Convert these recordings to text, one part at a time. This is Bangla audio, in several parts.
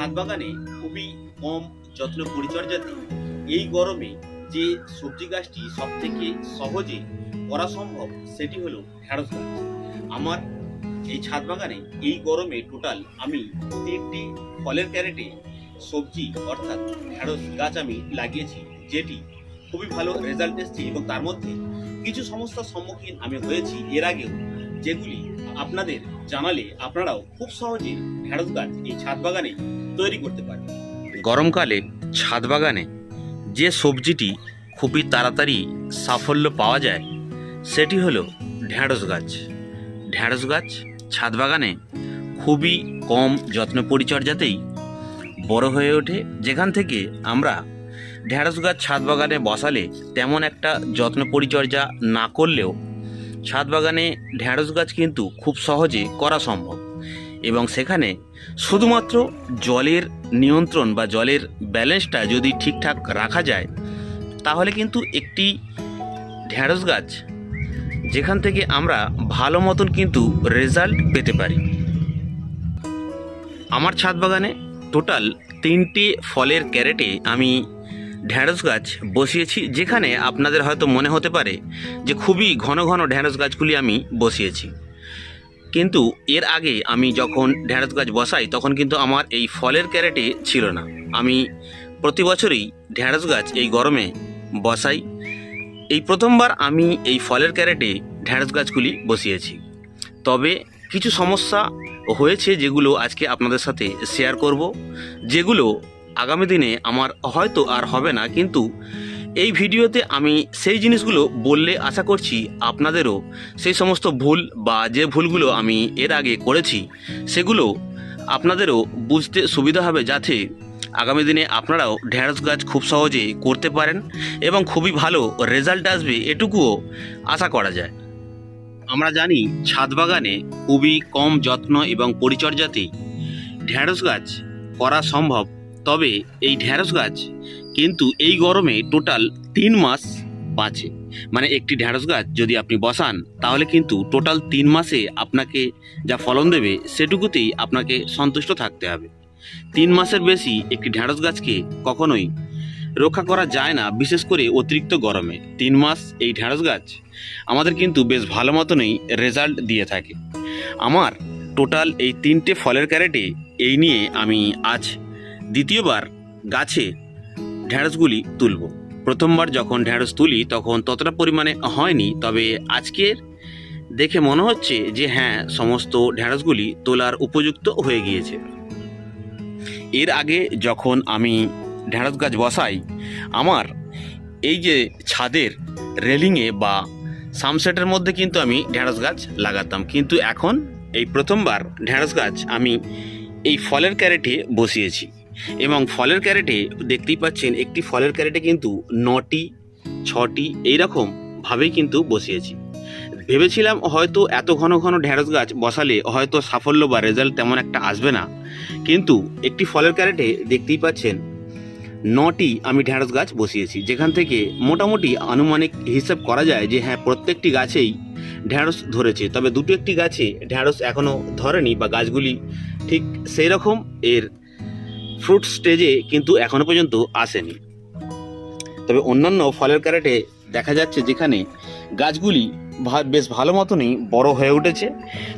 ছাদ বাগানে খুবই কম যত্ন পরিচর্যাতে এই গরমে যে সবজি গাছটি সব থেকে সহজে করা সম্ভব, সেটি হলো ঢ্যাঁড়স গাছ। আমার এই ছাদ বাগানে এই গরমে টোটাল আমি তিনটি ফলের ক্যারেটে সবজি অর্থাৎ ঢ্যাঁড়স গাছ আমি লাগিয়েছি, যেটি খুবই ভালো রেজাল্ট এসছে এবং তার মধ্যে কিছু সমস্যার সম্মুখীন আমি হয়েছি এর আগেও, যেগুলি আপনাদের জানালে আপনারাও খুব সহজে ঢ্যাঁড়স গাছ এই ছাদ বাগানে তৈরি করতে পারেন গরমকালে ছাদ বাগানে যে সবজিটি খুবই তাড়াতাড়ি সাফল্য পাওয়া যায়, সেটি হলো ঢ্যাঁড়স গাছ। ঢ্যাঁড়স গাছ ছাদ বাগানে খুবই কম যত্ন পরিচর্যাতেই বড় হয়ে ওঠে। যেখান থেকে আমরা ঢ্যাঁড়স গাছ ছাদ বাগানে বসালে তেমন একটা যত্ন পরিচর্যা না করলেও ছাদ বাগানে ঢ্যাঁড়স গাছ কিন্তু খুব সহজে করা সম্ভব। এবং সেখানে শুধুমাত্র জলের নিয়ন্ত্রণ বা জলের ব্যালেন্সটা যদি ঠিকঠাক রাখা যায়, তাহলে কিন্তু একটি ঢ্যাঁড়স গাছ যেখান থেকে আমরা ভালো মতন কিন্তু রেজাল্ট পেতে পারি। আমার ছাদ বাগানে টোটাল তিনটি ফলের ক্যারেটে আমি ঢ্যাঁড়স গাছ বসিয়েছি, যেখানে আপনাদের হয়তো মনে হতে পারে যে খুবই ঘন ঘন ঢ্যাঁড়স গাছগুলি আমি বসিয়েছি। কিন্তু এর আগে আমি যখন ঢ্যাঁড়স গাছ বসাই, তখন কিন্তু আমার এই ফলের ক্যারেটে ছিল না। আমি প্রতি বছরই ঢ্যাঁড়স গাছ এই গরমে বসাই। এই প্রথমবার আমি এই ফলের ক্যারেটে ঢ্যাঁড়স গাছগুলি বসিয়েছি। তবে কিছু সমস্যা হয়েছে যেগুলো আজকে আপনাদের সাথে শেয়ার করব, যেগুলো আগামী দিনে আমার হয়তো আর হবে না, কিন্তু এই ভিডিওতে আমি সেই জিনিসগুলো বললে আশা করছি আপনাদেরও সেই সমস্ত ভুল বা যে ভুলগুলো আমি এর আগে করেছি, সেগুলো আপনাদেরও বুঝতে সুবিধা হবে যাতে আগামী দিনে আপনারাও ঢ্যাঁড়স গাছ খুব সহজে করতে পারেন এবং খুবই ভালো রেজাল্ট আসবে এটুকুও আশা করা যায়। আমরা জানি ছাদ বাগানে খুবই কম যত্ন এবং পরিচর্যাতেই ঢ্যাঁড়স গাছ করা সম্ভব। তবে এই ঢ্যাঁড়স গাছ কিন্তু এই গরমে টোটাল তিন মাস বাঁচে। মানে একটি ঢ্যাঁড়স গাছ যদি আপনি বসান, তাহলে কিন্তু টোটাল তিন মাসে আপনাকে যা ফলন দেবে, সেটুকুতেই আপনাকে সন্তুষ্ট থাকতে হবে। তিন মাসের বেশি একটি ঢ্যাঁড়স গাছকে কখনোই রক্ষা করা যায় না, বিশেষ করে অতিরিক্ত গরমে। তিন মাস এই ঢ্যাঁড়স গাছ আমাদের কিন্তু বেশ ভালো মতনই রেজাল্ট দিয়ে থাকে। আমার টোটাল এই তিনটে ফলের ক্যারেটে এই নিয়ে আমি আজ দ্বিতীয়বার গাছে ঢ্যাঁড়সগুলি তুলব। প্রথমবার যখন ঢ্যাঁড়স তুলি, তখন ততটা পরিমাণে হয়নি, তবে আজকের দেখে মনে হচ্ছে যে হ্যাঁ সমস্ত ঢ্যাঁড়সগুলি তোলার উপযুক্ত হয়ে গিয়েছে। এর আগে যখন আমি ঢ্যাঁড়স গাছ বসাই, আমার এই যে ছাদের রেলিংয়ে বা সামসেটের মধ্যে কিন্তু আমি ঢ্যাঁড়স গাছ লাগাতাম। কিন্তু এখন এই প্রথমবার ঢ্যাঁড়স গাছ আমি এই ফলের ক্যারেটে বসিয়েছি। এবং ফলের ক্যারেটে দেখতেই পাচ্ছেন, একটি ফলের ক্যারেটে কিন্তু নটি, ছটি এইরকম ভাবেই কিন্তু বসিয়েছি। ভেবেছিলাম হয়তো এত ঘন ঘন ঢ্যাঁড়স গাছ বসালে হয়তো সাফল্য বা রেজাল্ট তেমন একটা আসবে না। কিন্তু একটি ফলের ক্যারেটে দেখতেই পাচ্ছেন, নটি আমি ঢ্যাঁড়স গাছ বসিয়েছি। যেখান থেকে মোটামুটি আনুমানিক হিসাব করা যায় যে হ্যাঁ প্রত্যেকটি গাছেই ঢ্যাঁড়স ধরেছে। তবে দুটো একটি গাছে ঢ্যাঁড়স এখনও ধরেনি বা গাছগুলি ঠিক সেই রকম এর ফ্রুট স্টেজে কিন্তু এখনও পর্যন্ত আসেনি। তবে অন্যান্য ফলের ক্যারেটে দেখা যাচ্ছে যেখানে গাছগুলি বেশ ভালো মতনই বড় হয়ে উঠেছে,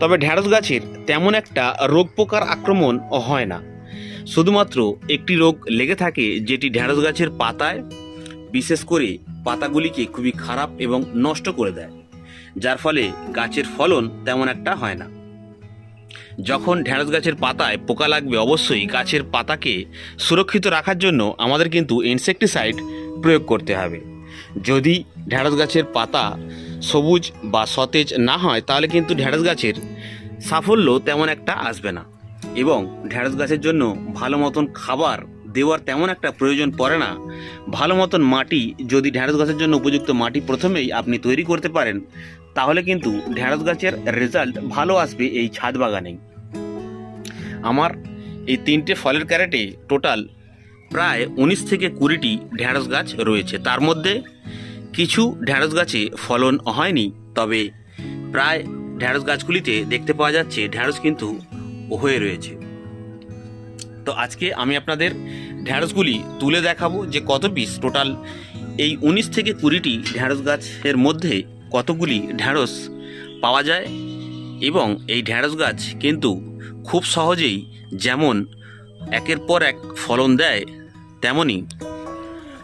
তবে ঢ্যাঁড়স গাছের তেমন একটা রোগ পোকার আক্রমণ হয় না। শুধুমাত্র একটি রোগ লেগে থাকে যেটি ঢ্যাঁড়স গাছের পাতায়, বিশেষ করে পাতাগুলিকে খুবই খারাপ এবং নষ্ট করে দেয়, যার ফলে গাছের ফলন তেমন একটা হয় না। যখন ঢ্যাঁড়স গাছের পাতায় পোকা লাগবে অবশ্যই গাছের পাতাকে সুরক্ষিত রাখার জন্য আমাদের কিন্তু ইনসেকটিসাইড প্রয়োগ করতে হবে। যদি ঢ্যাঁড়স গাছের পাতা সবুজ বা সতেজ না হয়, তাহলে কিন্তু ঢ্যাঁড়স গাছের সাফল্য তেমন একটা আসবে না। এবং ঢেঁড়স গাছের জন্য ভালো মতন খাবার দেওয়ার তেমন একটা প্রয়োজন পড়ে না। ভালো মতন মাটি যদি ঢ্যাঁড়স গাছের জন্য উপযুক্ত মাটি প্রথমেই আপনি তৈরি করতে পারেন, তাহলে কিন্তু ঢ্যাঁড়স গাছের রেজাল্ট ভালো আসবে এই ছাদ বাগানে আমার এই তিনটে ফলের ক্যারেটে টোটাল প্রায় উনিশ থেকে কুড়িটি ঢ্যাঁড়স গাছ রয়েছে। তার মধ্যে কিছু ঢ্যাঁড়স গাছে ফলন হয়নি, তবে প্রায় ঢ্যাঁড়স গাছগুলিতে দেখতে পাওয়া যাচ্ছে ঢ্যাঁড়স কিন্তু হয়ে রয়েছে। তো আজকে আমি আপনাদের ঢ্যাঁড়সগুলি তুলে দেখাবো যে কত পিস টোটাল এই উনিশ থেকে কুড়িটি ঢ্যাঁড়স গাছের মধ্যে কতগুলি ঢ্যাঁড়স পাওয়া যায় এবং এই ঢ্যাঁড়স গাছ কিন্তু খুব সহজেই যেমন একের পর এক ফলন দেয় তেমনই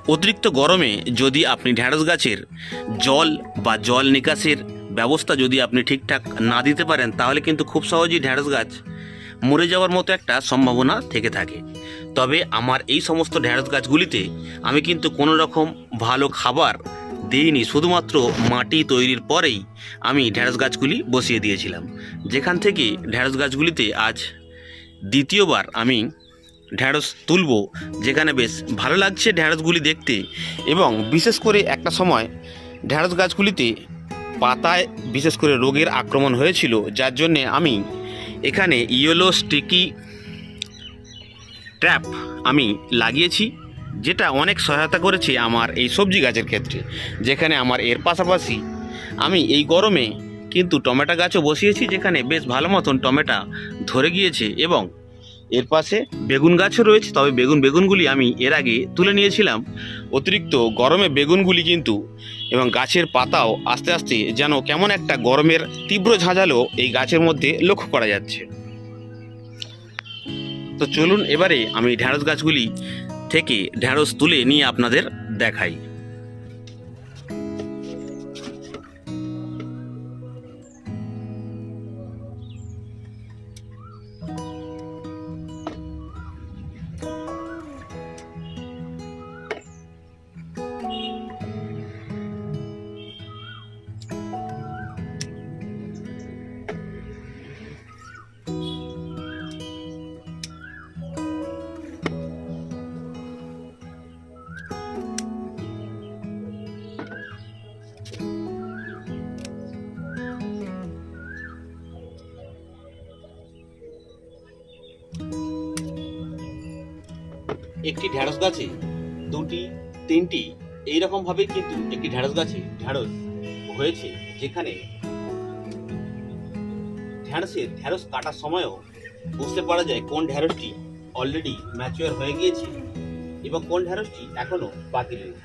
অতিরিক্ত গরমে যদি আপনি ঢ্যাঁড়স গাছের জল বা জল নিকাশের ব্যবস্থা যদি আপনি ঠিকঠাক না দিতে পারেন, তাহলে কিন্তু খুব সহজেই ঢ্যাঁড়স গাছ মরে যাওয়ার মতো একটা সম্ভাবনা থেকে থাকে। তবে আমার এই সমস্ত ঢ্যাঁড়স গাছগুলিতে আমি কিন্তু কোনো রকম ভালো খাবার দিইনি, শুধুমাত্র মাটি তৈরির পরেই আমি ঢ্যাঁড়স গাছগুলি বসিয়ে দিয়েছিলাম। যেখান থেকে ঢ্যাঁড়স গাছগুলিতে আজ দ্বিতীয়বার আমি ঢ্যাঁড়স তুলব, যেখানে বেশ ভালো লাগছে ঢ্যাঁড়সগুলি দেখতে এবং বিশেষ করে একটা সময় ঢ্যাঁড়স গাছগুলিতে পাতায় বিশেষ করে রোগের আক্রমণ হয়েছিল, যার জন্যে আমি এখানে ইয়েলো স্টিকি ট্র্যাপ আমি লাগিয়েছি, যেটা অনেক সহায়তা করেছে আমার এই সবজি গাছের ক্ষেত্রে, যেখানে আমার এর পাশাপাশি আমি এই গরমে কিন্তু টমেটো গাছও বসিয়েছি, যেখানে বেশ ভালো মতন টমেটো ধরে গিয়েছে এবং এর পাশে বেগুন গাছও রয়েছে, তবে বেগুন বেগুনগুলি আমি এর আগে তুলে নিয়েছিলাম। অতিরিক্ত গরমে বেগুনগুলি কিন্তু এবং গাছের পাতাও আস্তে আস্তে যেন কেমন একটা গরমের তীব্র ঝাঁঝালো এই গাছের মধ্যে লক্ষ্য করা যাচ্ছে। তো চলুন এবারে আমি ঢ্যাঁড়স গাছগুলি থেকে ঢ্যাঁড়স তুলে নিয়ে আপনাদের দেখাই। একটি ঢ্যাঁড়স গাছে, দুটি, তিনটি, এইরকম ভাবে কিন্তু একটি ঢ্যাঁড়স গাছে ঢ্যাঁড়স হয়েছে, যেখানে ঢ্যাঁড়সের ঢ্যাঁড়স কাটার সময়ও বুঝতে পারা যায় কোন ঢ্যাঁড়সটি অলরেডি ম্যাচিওর হয়ে গিয়েছে এবং কোন ঢ্যাঁড়সটি এখনও বাকি রয়েছে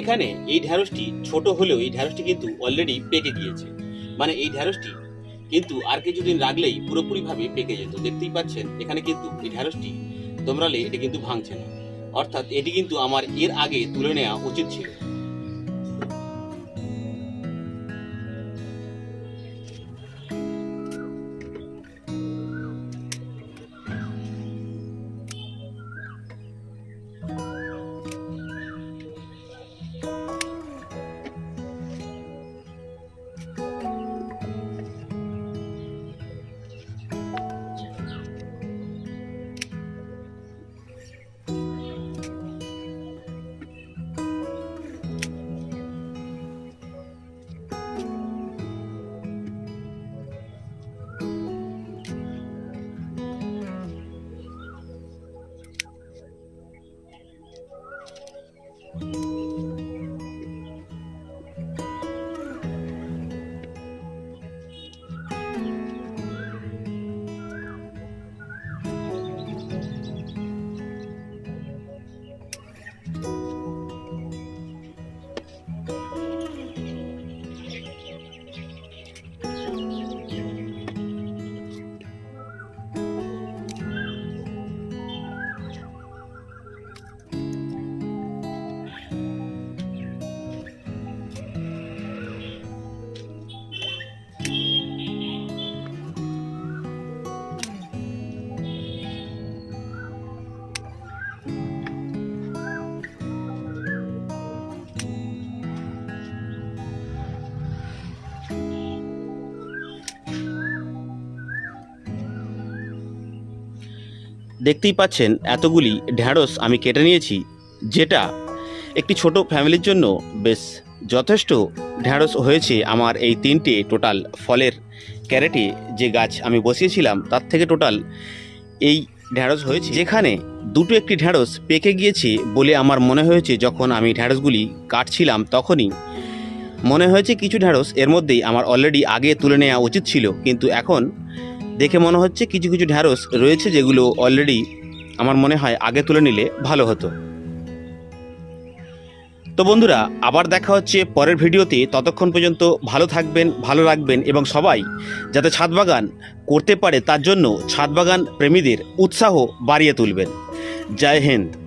এখানে এই ঢ্যাঁড়সটি ছোট হলেও এই ঢ্যাঁড়সটি কিন্তু অলরেডি পেকে গিয়েছে। মানে এই ঢ্যাঁড়সটি কিন্তু আর কিছুদিন রাখলেই পুরোপুরিভাবে পেকে যেত। দেখতেই পাচ্ছেন, এখানে কিন্তু এই ঢ্যাঁড়সটি তোমরালে এটি কিন্তু ভাঙছে না। অর্থাৎ এটি কিন্তু আমার এর আগে তুলে নেওয়া উচিত ছিল। দেখতেই পাচ্ছেন এতগুলি ঢ্যাঁড়স আমি কেটে নিয়েছি, যেটা একটি ছোট ফ্যামিলির জন্য বেশ যথেষ্ট ঢ্যাঁড়স হয়েছে আমার এই তিনটে টোটাল ফলের ক্যারেটে যে গাছ আমি বসিয়েছিলাম, তার থেকে টোটাল এই ঢ্যাঁড়স হয়েছে। যেখানে দুটো একটি ঢ্যাঁড়স পেকে গিয়েছে বলে আমার মনে হয়েছে যখন আমি ঢ্যাঁড়সগুলি কাটছিলাম তখনই। মনে হয়েছে কিছু ঢ্যাঁড়স এর মধ্যেই আমার অলরেডি আগে তুলে নেওয়া উচিত ছিল, কিন্তু এখন দেখে মনে হচ্ছে কিছু কিছু ঢ্যাঁড়স রয়েছে যেগুলো অলরেডি আমার মনে হয় আগে তুলে নিলে ভালো হতো। তো বন্ধুরা, আবার দেখা হচ্ছে পরের ভিডিওতে। ততক্ষণ পর্যন্ত ভালো থাকবেন, ভালো রাখবেন এবং সবাই যাতে ছাদ বাগান করতে পারে তার জন্য ছাদ বাগান প্রেমীদের উৎসাহ বাড়িয়ে তুলবেন। জয় হিন্দ।